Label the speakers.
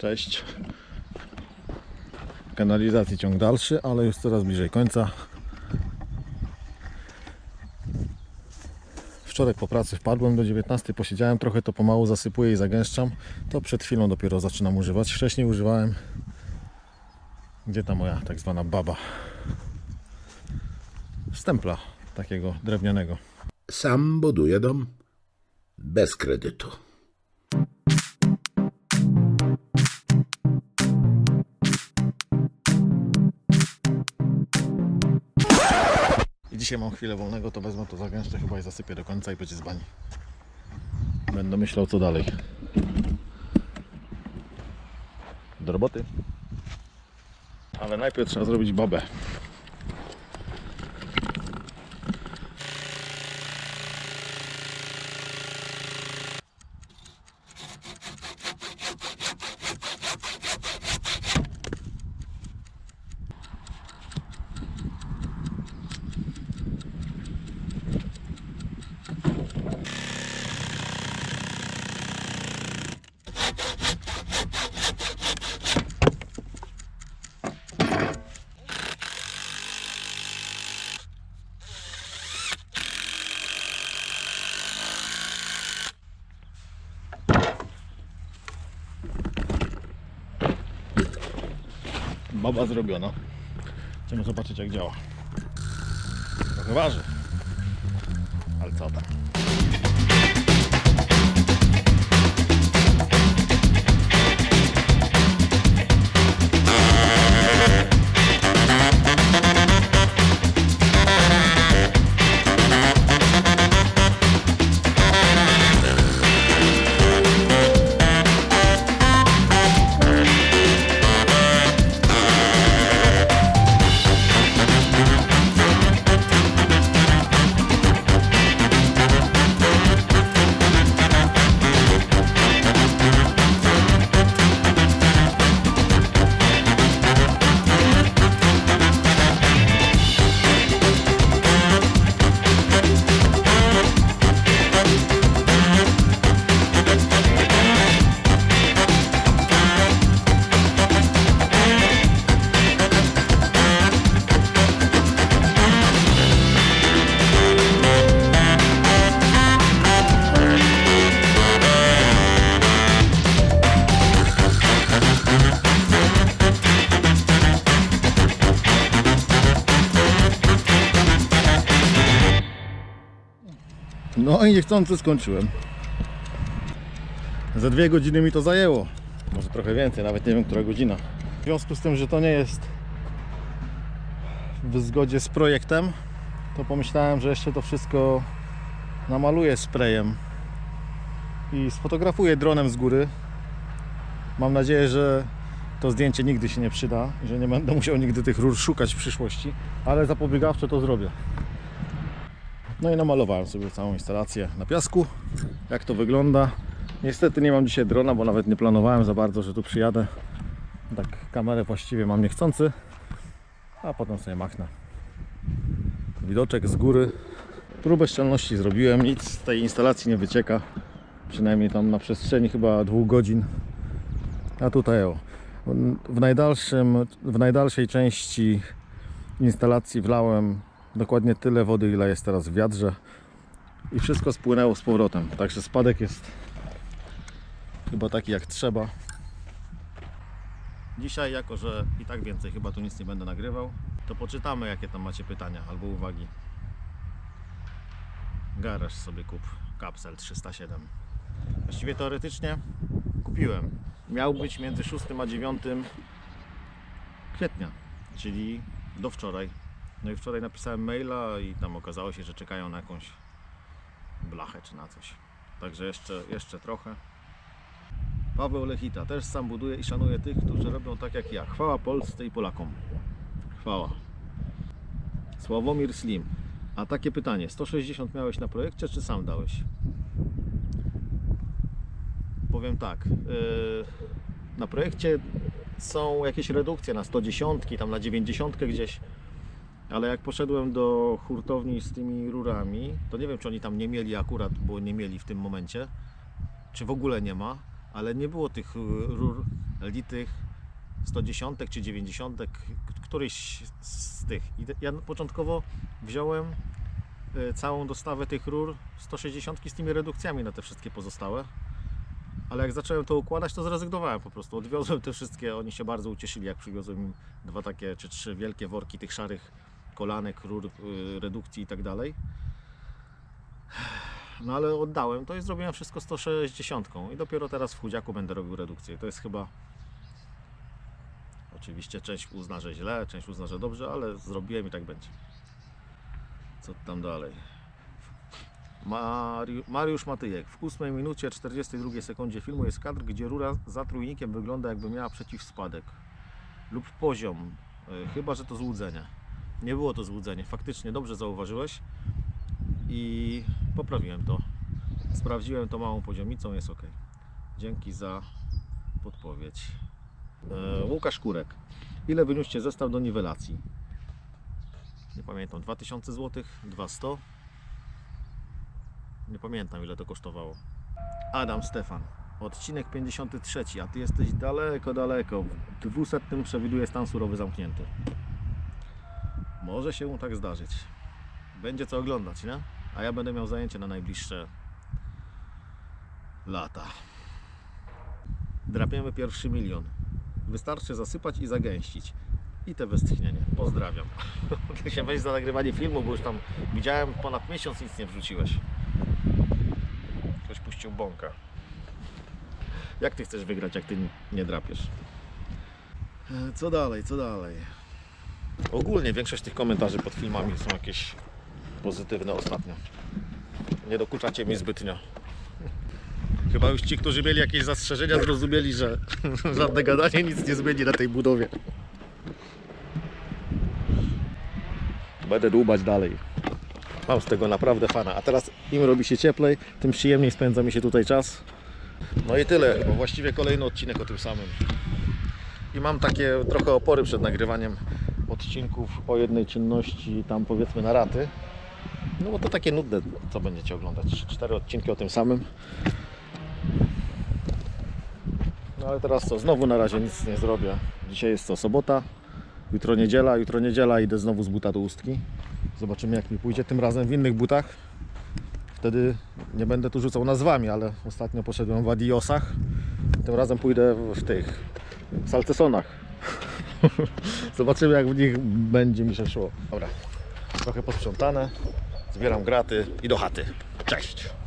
Speaker 1: Cześć. Kanalizacji ciąg dalszy, ale już coraz bliżej końca. Wczoraj po pracy wpadłem do 19, posiedziałem trochę, to pomału zasypuję i zagęszczam. To przed chwilą dopiero zaczynam używać. Wcześniej używałem. Gdzie ta moja tak zwana baba? Stempla takiego drewnianego.
Speaker 2: Sam buduje dom bez kredytu.
Speaker 1: Dzisiaj mam chwilę wolnego, to wezmę to zagęszczę chyba i zasypię do końca i będzie z bani. Będę myślał co dalej. Do roboty. Ale najpierw trzeba zrobić babę. Baba zrobiona. Chcemy zobaczyć jak działa. Trochę waży. Ale co tam? No i niechcący skończyłem. Za dwie godziny mi to zajęło. Może trochę więcej, nawet nie wiem, która godzina. W związku z tym, że to nie jest w zgodzie z projektem, to pomyślałem, że jeszcze to wszystko namaluję sprayem i sfotografuję dronem z góry. Mam nadzieję, że to zdjęcie nigdy się nie przyda, że nie będę musiał nigdy tych rur szukać w przyszłości, ale zapobiegawczo to zrobię. No i namalowałem sobie całą instalację na piasku. Jak to wygląda. Niestety nie mam dzisiaj drona, bo nawet nie planowałem za bardzo, że tu przyjadę. Tak kamerę właściwie mam niechcący, a potem sobie machnę. Widoczek z góry. Próbę szczelności zrobiłem, nic z tej instalacji nie wycieka. Przynajmniej tam na przestrzeni chyba dwóch godzin. A tutaj o, w, najdalszym, w najdalszej części instalacji wlałem dokładnie tyle wody, ile jest teraz w wiadrze i wszystko spłynęło z powrotem. Także spadek jest chyba taki jak trzeba. Dzisiaj, jako że i tak więcej chyba tu nic nie będę nagrywał, to poczytamy jakie tam macie pytania albo uwagi. Garaż sobie kup Capsel 307. Właściwie teoretycznie kupiłem. Miał być między 6 a 9 kwietnia, czyli do wczoraj. No i wczoraj napisałem maila i tam okazało się, że czekają na jakąś blachę czy na coś. Także jeszcze, jeszcze trochę. Paweł Lechita też sam buduje i szanuje tych, którzy robią tak jak ja. Chwała Polsce i Polakom. Chwała. Sławomir Slim. A takie pytanie, 160 miałeś na projekcie, czy sam dałeś? Powiem tak. Yy, na projekcie są jakieś redukcje na 110, tam na 90 gdzieś. Ale jak poszedłem do hurtowni z tymi rurami, to nie wiem, czy oni tam nie mieli akurat, bo nie mieli w tym momencie, czy w ogóle nie ma, ale nie było tych rur litych 110 czy 90, k- któryś z tych. I ja początkowo wziąłem y, całą dostawę tych rur 160 z tymi redukcjami na te wszystkie pozostałe. Ale jak zacząłem to układać, to zrezygnowałem po prostu. Odwiozłem te wszystkie, oni się bardzo ucieszyli, jak przywiozłem im dwa takie czy trzy wielkie worki tych szarych kolanek, rur, y, redukcji i tak dalej. No ale oddałem to i zrobiłem wszystko 160 i dopiero teraz w chudziaku będę robił redukcję. To jest chyba oczywiście część uzna, że źle, część uzna, że dobrze, ale zrobiłem i tak będzie. Co tam dalej? Mari- Mariusz Matyjek. W 8 minucie 42 sekundzie filmu jest kadr, gdzie rura za trójnikiem wygląda jakby miała przeciwspadek lub poziom. Y, Chyba, że to złudzenie. Nie było to złudzenie. Faktycznie dobrze zauważyłeś i poprawiłem to. Sprawdziłem to małą poziomicą, jest ok. Dzięki za podpowiedź. E, Łukasz Kurek. Ile wyniósłcie zestaw do niwelacji? Nie pamiętam. 2000 zł? 200? Nie pamiętam ile to kosztowało. Adam Stefan. Odcinek 53, a ty jesteś daleko, daleko. W 200 przewiduje stan surowy zamknięty. Może się tak zdarzyć. Będzie co oglądać, nie? A ja będę miał zajęcie na najbliższe lata. Drapiemy pierwszy milion. Wystarczy zasypać i zagęścić. I te westchnienie. Pozdrawiam. Ty się weź za nagrywanie filmu, bo już tam widziałem ponad miesiąc nic nie wrzuciłeś. Ktoś puścił bąka. Jak ty chcesz wygrać, jak ty nie drapiesz? E, Co dalej, co dalej? Ogólnie większość tych komentarzy pod filmami są jakieś pozytywne ostatnio. Nie dokuczacie mi zbytnio. Chyba już ci, którzy mieli jakieś zastrzeżenia, zrozumieli, że żadne gadanie nic nie zmieni na tej budowie. Będę dłubać dalej. Mam z tego naprawdę fana. A teraz im robi się cieplej, tym przyjemniej spędza mi się tutaj czas. No i tyle, bo właściwie kolejny odcinek o tym samym. I mam takie trochę opory przed nagrywaniem odcinków o jednej czynności, tam powiedzmy na raty. No bo to takie nudne, co będziecie oglądać. 3-4 odcinki o tym samym. No ale teraz co, znowu na razie nic nie zrobię. Dzisiaj jest co, sobota, jutro niedziela, jutro niedziela idę znowu z buta do ustki. Zobaczymy jak mi pójdzie, tym razem w innych butach. Wtedy nie będę tu rzucał nazwami, ale ostatnio poszedłem w Adiosach. Tym razem pójdę w- w tych Salcesonach. Zobaczymy jak w nich będzie mi się szło. Dobra, trochę posprzątane, zbieram graty i do chaty. Cześć!